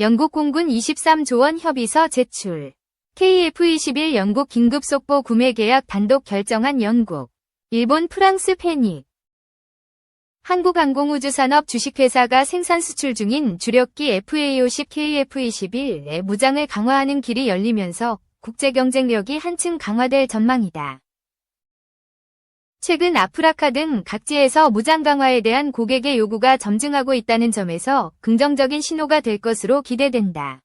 영국 공군 23조 원 협의서 제출. KF-21 영국 긴급 속보 구매 계약 단독 결정한 영국. 일본 프랑스 패닉. 한국항공우주산업 주식회사가 생산 수출 중인 주력기 FA50 KF-21의 무장을 강화하는 길이 열리면서 국제 경쟁력이 한층 강화될 전망이다. 최근 아프라카 등 각지에서 무장 강화에 대한 고객의 요구가 점증하고 있다는 점에서 긍정적인 신호가 될 것으로 기대된다.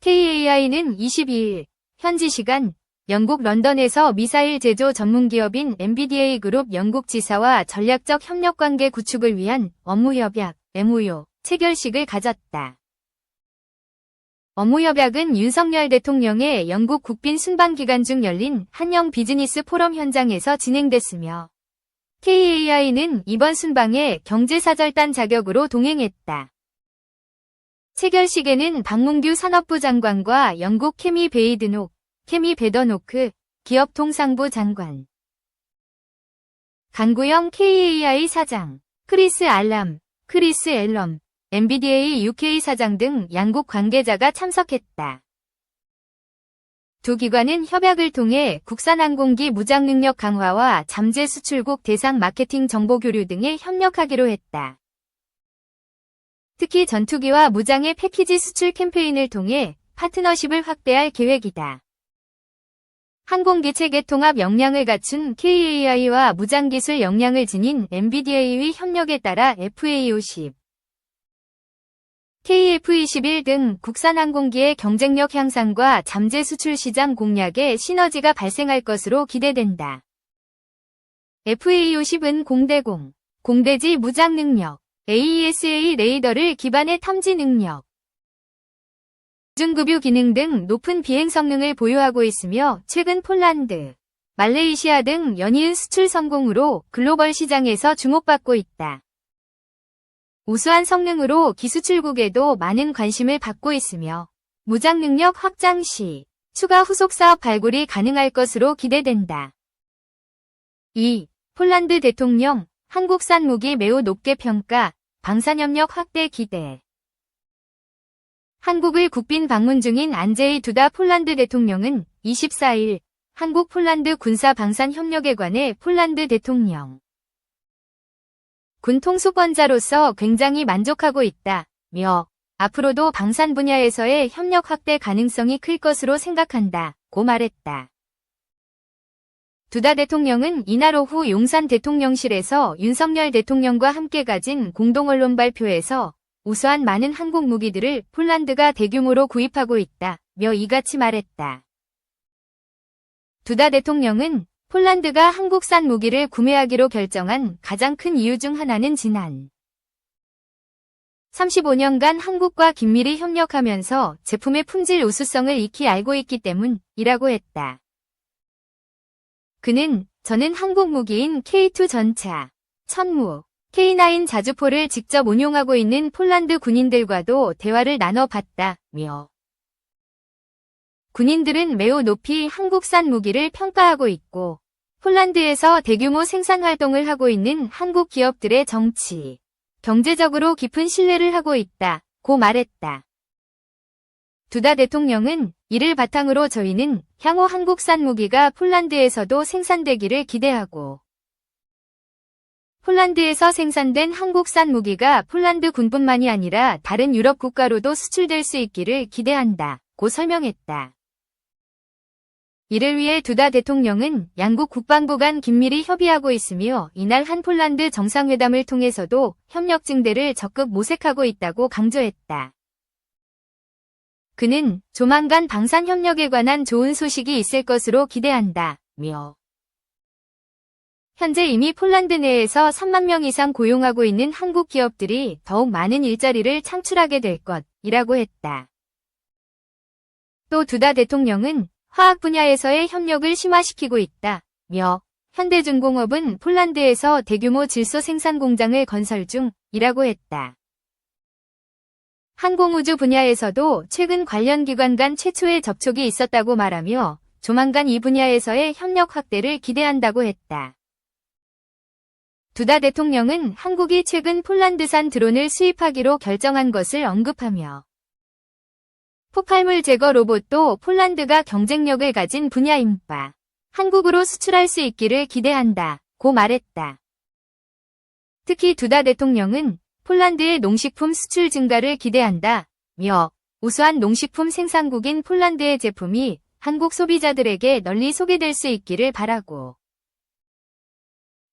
KAI는 22일 현지 시간 영국 런던에서 미사일 제조 전문 기업인 MBDA 그룹 영국 지사와 전략적 협력 관계 구축을 위한 업무 협약 MOU 체결식을 가졌다. 업무 협약은 윤석열 대통령의 영국 국빈 순방 기간 중 열린 한영 비즈니스 포럼 현장에서 진행됐으며 KAI는 이번 순방에 경제사절단 자격으로 동행했다. 체결식에는 박문규 산업부 장관과 영국 케미 베이드녹, 케미 베더노크, 기업통상부 장관, 강구영 KAI 사장, 크리스 알람, 크리스 앨럼, MBDA UK 사장 등 양국 관계자가 참석했다. 두 기관은 협약을 통해 국산 항공기 무장 능력 강화와 잠재 수출국 대상 마케팅 정보 교류 등에 협력하기로 했다. 특히 전투기와 무장의 패키지 수출 캠페인을 통해 파트너십을 확대할 계획이다. 항공기 체계 통합 역량을 갖춘 KAI와 무장기술 역량을 지닌 MBDA의 협력에 따라 FA50, KF21 등 국산 항공기의 경쟁력 향상과 잠재 수출 시장 공략에 시너지가 발생할 것으로 기대된다. FA50은 공대공, 공대지 무장 능력, AESA 레이더를 기반의 탐지 능력, 중급유 기능 등 높은 비행 성능을 보유하고 있으며 최근 폴란드, 말레이시아 등 연이은 수출 성공으로 글로벌 시장에서 주목받고 있다. 우수한 성능으로 기수출국에도 많은 관심을 받고 있으며 무장 능력 확장 시 추가 후속 사업 발굴이 가능할 것으로 기대된다. 2. 폴란드 대통령 한국산 무기 매우 높게 평가 방산협력 확대 기대 한국을 국빈 방문 중인 안제이 두다 폴란드 대통령은 24일 한국 폴란드 군사 방산 협력에 관해 폴란드 대통령 군 통수권자로서 굉장히 만족하고 있다 며 앞으로도 방산 분야에서의 협력 확대 가능성이 클 것으로 생각한다 고 말했다. 두다 대통령은 이날 오후 용산 대통령실에서 윤석열 대통령과 함께 가진 공동언론 발표에서 우수한 많은 한국 무기들을 폴란드가 대규모로 구입하고 있다 며 이같이 말했다. 두다 대통령은 폴란드가 한국산 무기를 구매하기로 결정한 가장 큰 이유 중 하나는 지난 35년간 한국과 긴밀히 협력하면서 제품의 품질 우수성을 익히 알고 있기 때문이라고 했다. 그는 저는 한국 무기인 K2 전차, 천무, K9 자주포를 직접 운용하고 있는 폴란드 군인들과도 대화를 나눠봤다 며 군인들은 매우 높이 한국산 무기를 평가하고 있고 폴란드에서 대규모 생산 활동을 하고 있는 한국 기업들의 정치, 경제적으로 깊은 신뢰를 하고 있다 고 말했다. 두다 대통령은 이를 바탕으로 저희는 향후 한국산 무기가 폴란드에서도 생산되기를 기대하고 폴란드에서 생산된 한국산 무기가 폴란드 군뿐만이 아니라 다른 유럽 국가로도 수출될 수 있기를 기대한다 고 설명했다. 이를 위해 두다 대통령은 양국 국방부 간 긴밀히 협의하고 있으며 이날 한 폴란드 정상회담을 통해서도 협력 증대를 적극 모색하고 있다고 강조했다. 그는 조만간 방산 협력에 관한 좋은 소식이 있을 것으로 기대한다 며 현재 이미 폴란드 내에서 3만 명 이상 고용하고 있는 한국 기업들이 더욱 많은 일자리를 창출하게 될 것이라고 했다. 또 두다 대통령은 화학 분야에서의 협력을 심화시키고 있다 며 현대중공업은 폴란드에서 대규모 질소 생산 공장을 건설 중이라고 했다. 항공우주 분야에서도 최근 관련 기관 간 최초의 접촉이 있었다고 말하며 조만간 이 분야에서의 협력 확대를 기대한다고 했다. 두다 대통령은 한국이 최근 폴란드산 드론을 수입하기로 결정한 것을 언급하며 폭발물 제거 로봇도 폴란드가 경쟁력을 가진 분야인 바 한국으로 수출할 수 있기를 기대한다. 고 말했다. 특히 두다 대통령은 폴란드의 농식품 수출 증가를 기대한다. 며 우수한 농식품 생산국인 폴란드의 제품이 한국 소비자들에게 널리 소개될 수 있기를 바라고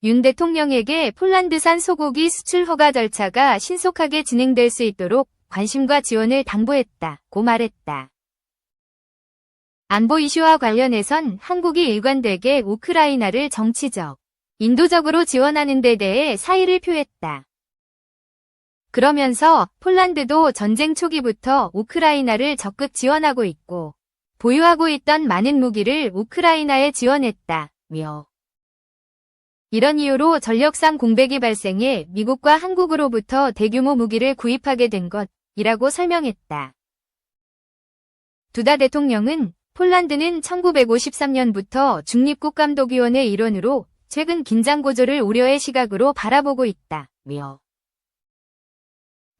윤 대통령에게 폴란드산 소고기 수출 허가 절차가 신속하게 진행될 수 있도록 관심과 지원을 당부했다. 고 말했다. 안보 이슈와 관련해선 한국이 일관되게 우크라이나를 정치적, 인도적으로 지원하는 데 대해 사의를 표했다. 그러면서 폴란드도 전쟁 초기부터 우크라이나를 적극 지원하고 있고 보유하고 있던 많은 무기를 우크라이나에 지원했다. 며 이런 이유로 전력상 공백이 발생해 미국과 한국으로부터 대규모 무기를 구입하게 된 것 이라고 설명했다. 두다 대통령은 폴란드는 1953년부터 중립국감독위원회 일원으로 최근 긴장 고조를 우려의 시각으로 바라보고 있다. 며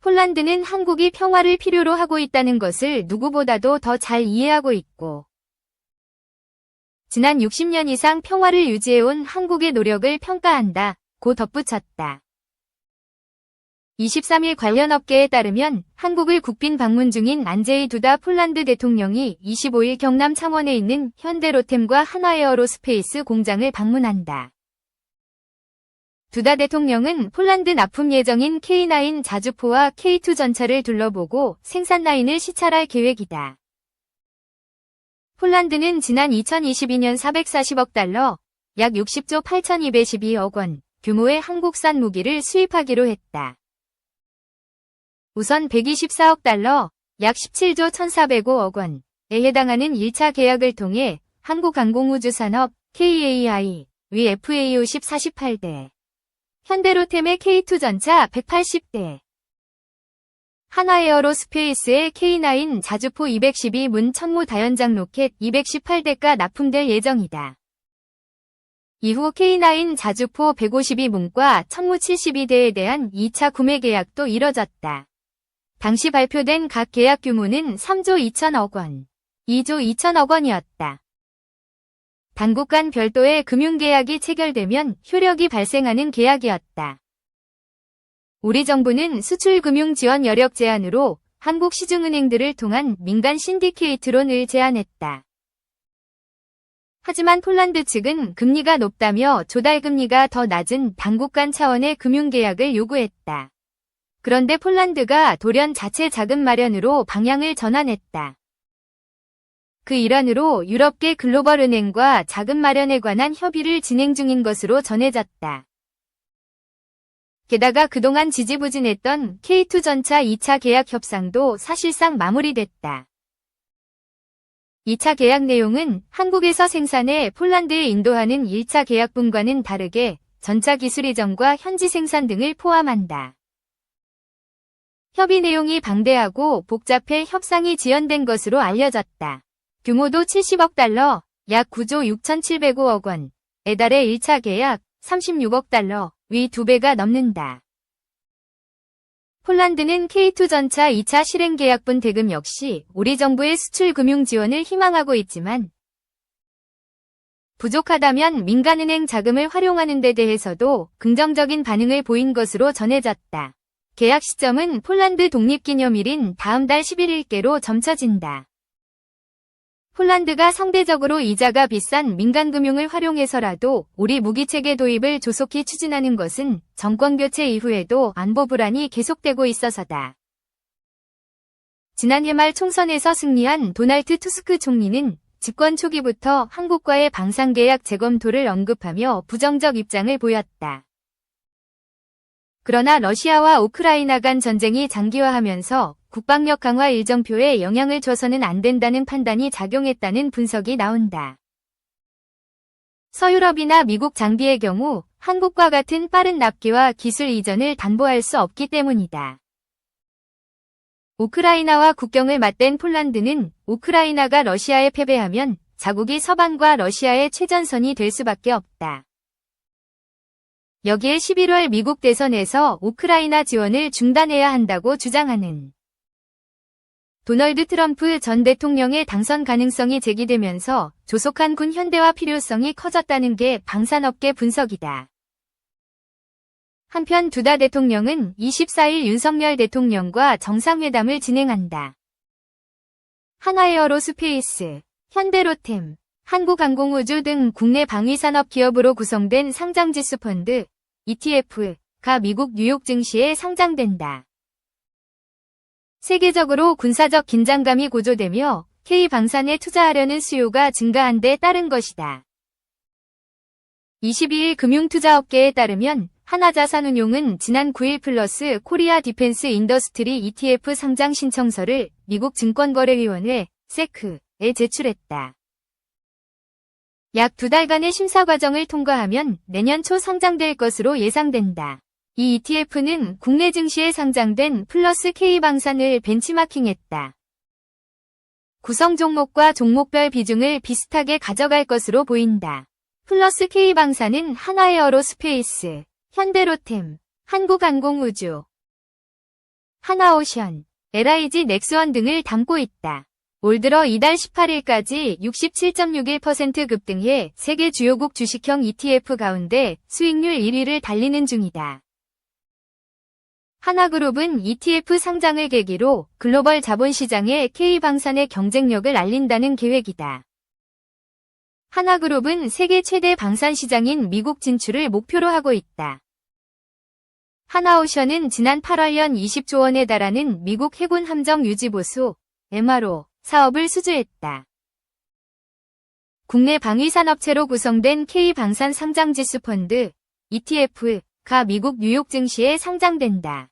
폴란드는 한국이 평화를 필요로 하고 있다는 것을 누구보다도 더 잘 이해하고 있고 지난 60년 이상 평화를 유지해온 한국의 노력을 평가한다. 고 덧붙였다. 23일 관련 업계에 따르면 한국을 국빈 방문 중인 안제이 두다 폴란드 대통령이 25일 경남 창원에 있는 현대로템과 한화에어로스페이스 공장을 방문한다. 두다 대통령은 폴란드 납품 예정인 K9 자주포와 K2 전차를 둘러보고 생산 라인을 시찰할 계획이다. 폴란드는 지난 2022년 440억 달러, 약 60조 8212억 원 규모의 한국산 무기를 수입하기로 했다. 우선 124억 달러, 약 17조 1405억 원에 해당하는 1차 계약을 통해 한국항공우주산업 KAI 위 FA50 48대, 현대로템의 K2 전차 180대, 한화에어로스페이스의 K9 자주포 212 문 천무 다연장 로켓 218대가 납품될 예정이다. 이후 K9 자주포 152 문과 천무 72대에 대한 2차 구매 계약도 이뤄졌다. 당시 발표된 각 계약 규모는 3조 2천억 원, 2조 2천억 원이었다. 당국 간 별도의 금융계약이 체결되면 효력이 발생하는 계약이었다. 우리 정부는 수출금융 지원 여력 제한으로 한국 시중은행들을 통한 민간 신디케이트론을 제한했다. 하지만 폴란드 측은 금리가 높다며 조달금리가 더 낮은 당국 간 차원의 금융계약을 요구했다. 그런데 폴란드가 돌연 자체 자금 마련으로 방향을 전환했다. 그 일환으로 유럽계 글로벌 은행과 자금 마련에 관한 협의를 진행 중인 것으로 전해졌다. 게다가 그동안 지지부진했던 K2 전차 2차 계약 협상도 사실상 마무리됐다. 2차 계약 내용은 한국에서 생산해 폴란드에 인도하는 1차 계약분과는 다르게 전차 기술 이전과 현지 생산 등을 포함한다. 협의 내용이 방대하고 복잡해 협상이 지연된 것으로 알려졌다. 규모도 70억 달러, 약 9조 6,705억 원, 에달의 1차 계약 36억 달러, 위 2배가 넘는다. 폴란드는 K2 전차 2차 실행 계약분 대금 역시 우리 정부의 수출 금융 지원을 희망하고 있지만 부족하다면 민간은행 자금을 활용하는 데 대해서도 긍정적인 반응을 보인 것으로 전해졌다. 계약 시점은 폴란드 독립기념일인 다음 달 11일께로 점쳐진다. 폴란드가 상대적으로 이자가 비싼 민간금융을 활용해서라도 우리 무기체계 도입을 조속히 추진하는 것은 정권교체 이후에도 안보 불안이 계속되고 있어서다. 지난해 말 총선에서 승리한 도널트 투스크 총리는 집권 초기부터 한국과의 방산계약 재검토를 언급하며 부정적 입장을 보였다. 그러나 러시아와 우크라이나 간 전쟁이 장기화하면서 국방력 강화 일정표에 영향을 줘서는 안 된다는 판단이 작용했다는 분석이 나온다. 서유럽이나 미국 장비의 경우 한국과 같은 빠른 납기와 기술 이전을 담보할 수 없기 때문이다. 우크라이나와 국경을 맞댄 폴란드는 우크라이나가 러시아에 패배하면 자국이 서방과 러시아의 최전선이 될 수밖에 없다. 여기에 11월 미국 대선에서 우크라이나 지원을 중단해야 한다고 주장하는 도널드 트럼프 전 대통령의 당선 가능성이 제기되면서 조속한 군 현대화 필요성이 커졌다는 게 방산업계 분석이다. 한편 두다 대통령은 24일 윤석열 대통령과 정상회담을 진행한다. 하나에어로 스페이스, 현대로템, 한국항공우주 등 국내 방위산업 기업으로 구성된 상장지수 펀드 ETF가 미국 뉴욕 증시에 상장된다. 세계적으로 군사적 긴장감이 고조되며 K방산에 투자하려는 수요가 증가한 데 따른 것이다. 22일 금융투자업계에 따르면 하나자산운용은 지난 9일 플러스 코리아 디펜스 인더스트리 ETF 상장 신청서를 미국 증권거래위원회 세크에 제출했다. 약 두 달간의 심사 과정을 통과하면 내년 초 상장될 것으로 예상된다. 이 ETF는 국내 증시에 상장된 플러스 K방산을 벤치마킹했다. 구성 종목과 종목별 비중을 비슷하게 가져갈 것으로 보인다. 플러스 K방산은 하나에어로스페이스, 현대로템, 한국항공우주, 하나오션, LIG 넥스원 등을 담고 있다. 올 들어 이달 18일까지 67.61% 급등해 세계 주요국 주식형 ETF 가운데 수익률 1위를 달리는 중이다. 하나그룹은 ETF 상장을 계기로 글로벌 자본시장에 K방산의 경쟁력을 알린다는 계획이다. 하나그룹은 세계 최대 방산 시장인 미국 진출을 목표로 하고 있다. 하나오션은 지난 8월 연 20조 원에 달하는 미국 해군 함정 유지보수 MRO 사업을 수주했다. 국내 방위산업체로 구성된 K방산 상장지수 펀드 ETF가 미국 뉴욕 증시에 상장된다.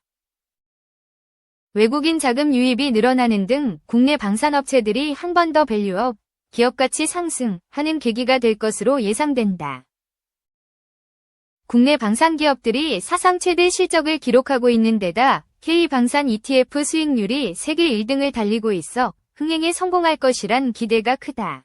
외국인 자금 유입이 늘어나는 등 국내 방산업체들이 한 번 더 밸류업, 기업가치 상승하는 계기가 될 것으로 예상된다. 국내 방산 기업들이 사상 최대 실적을 기록하고 있는 데다 K방산 ETF 수익률이 세계 1등을 달리고 있어 흥행에 성공할 것이란 기대가 크다.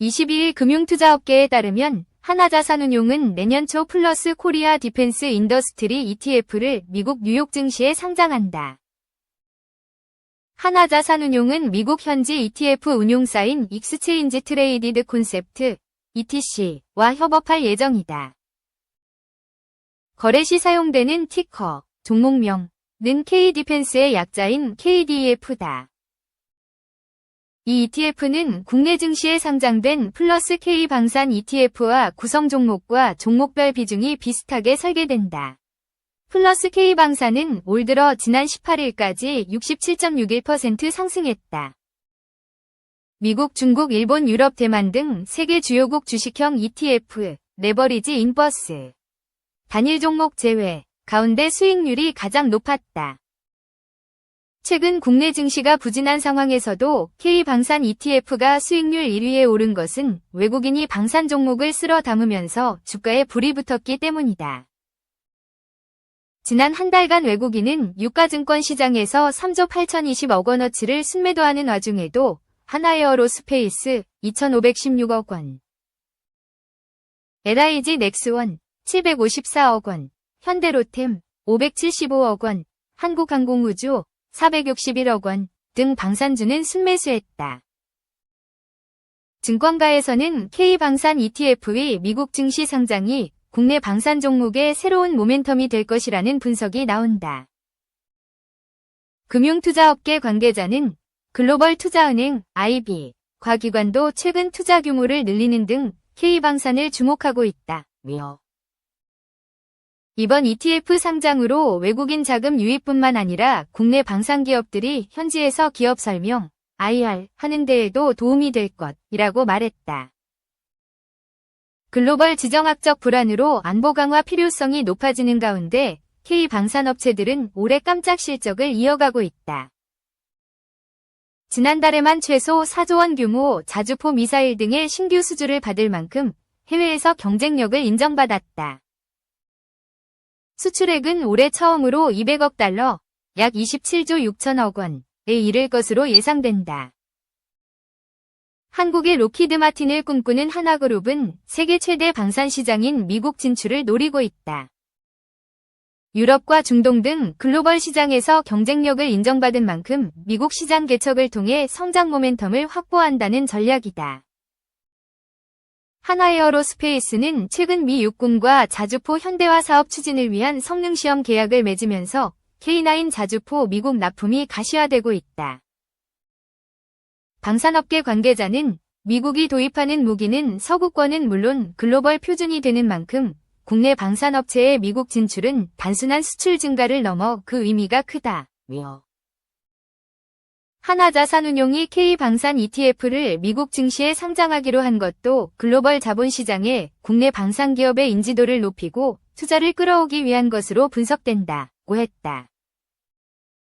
22일 금융투자업계에 따르면 하나자산운용은 내년 초 플러스 코리아 디펜스 인더스트리 ETF를 미국 뉴욕 증시에 상장한다. 하나자산운용은 미국 현지 ETF 운용사인 익스체인지 트레이디드 콘셉트 ETC와 협업할 예정이다. 거래 시 사용되는 티커, 종목명 은 K디펜스의 약자인 KDEF다. 이 ETF는 국내 증시에 상장된 플러스 K 방산 ETF와 구성 종목과 종목별 비중이 비슷하게 설계된다. 플러스 K 방산은 올 들어 지난 18일까지 67.61% 상승했다. 미국, 중국, 일본, 유럽, 대만 등 세계 주요국 주식형 ETF, 레버리지 인버스. 단일 종목 제외, 가운데 수익률이 가장 높았다. 최근 국내 증시가 부진한 상황에서도 K방산 ETF가 수익률 1위에 오른 것은 외국인이 방산 종목을 쓸어 담으면서 주가에 불이 붙었기 때문이다. 지난 한 달간 외국인은 유가증권 시장에서 3조 8,020억 원어치를 순매도하는 와중에도 하나에어로스페이스 2,516억 원, LIG 넥스원 754억 원, 현대로템 575억 원, 한국항공우주 461억 원 등 방산주는 순매수했다. 증권가에서는 K방산 ETF의 미국 증시 상장이 국내 방산 종목의 새로운 모멘텀이 될 것이라는 분석이 나온다. 금융투자업계 관계자는 글로벌 투자은행 IB, 과기관도 최근 투자 규모를 늘리는 등 K방산을 주목하고 있다. 며 이번 ETF 상장으로 외국인 자금 유입뿐만 아니라 국내 방산기업들이 현지에서 기업 설명, IR 하는 데에도 도움이 될 것이라고 말했다. 글로벌 지정학적 불안으로 안보 강화 필요성이 높아지는 가운데 K 방산업체들은 올해 깜짝 실적을 이어가고 있다. 지난달에만 최소 4조 원 규모 자주포 미사일 등의 신규 수주를 받을 만큼 해외에서 경쟁력을 인정받았다. 수출액은 올해 처음으로 200억 달러, 약 27조 6천억 원에 이를 것으로 예상된다. 한국의 로키드 마틴을 꿈꾸는 하나그룹은 세계 최대 방산 시장인 미국 진출을 노리고 있다. 유럽과 중동 등 글로벌 시장에서 경쟁력을 인정받은 만큼 미국 시장 개척을 통해 성장 모멘텀을 확보한다는 전략이다. 하나에어로스페이스는 최근 미 육군과 자주포 현대화 사업 추진을 위한 성능시험 계약을 맺으면서 K9 자주포 미국 납품이 가시화되고 있다. 방산업계 관계자는 미국이 도입하는 무기는 서구권은 물론 글로벌 표준이 되는 만큼 국내 방산업체의 미국 진출은 단순한 수출 증가를 넘어 그 의미가 크다. 며 하나자산운용이 K방산 ETF를 미국 증시에 상장하기로 한 것도 글로벌 자본시장에 국내 방산기업의 인지도를 높이고 투자를 끌어오기 위한 것으로 분석된다고 했다.